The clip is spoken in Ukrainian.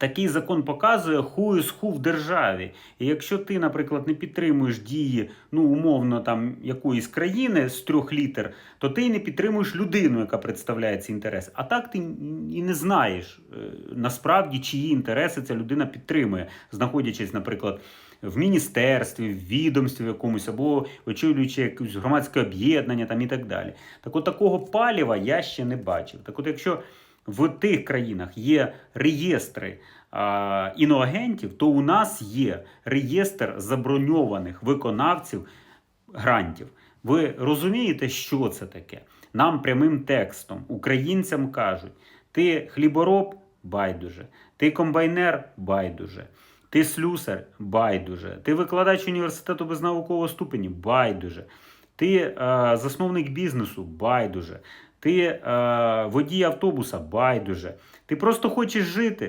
Такий закон показує ху із ху в державі. І якщо ти, наприклад, не підтримуєш дії, ну умовно там якоїсь країни з трьох літер, то ти й не підтримуєш людину, яка представляє ці інтереси. А так ти і не знаєш е, насправді, чиї інтереси ця людина підтримує, знаходячись, наприклад. В міністерстві, в відомстві якомусь, або очолюючи якесь громадське об'єднання там і так далі. Так от такого паліва я ще не бачив. Так от, якщо в тих країнах є реєстри а, іноагентів, то у нас є реєстр заброньованих виконавців грантів. Ви розумієте, що це таке? Нам прямим текстом, українцям кажуть: ти хлібороб байдуже, ти комбайнер байдуже. Ти слюсар байдуже, ти викладач університету без наукового ступені байдуже, ти е, засновник бізнесу байдуже, ти е, водій автобуса байдуже. Ти просто хочеш жити,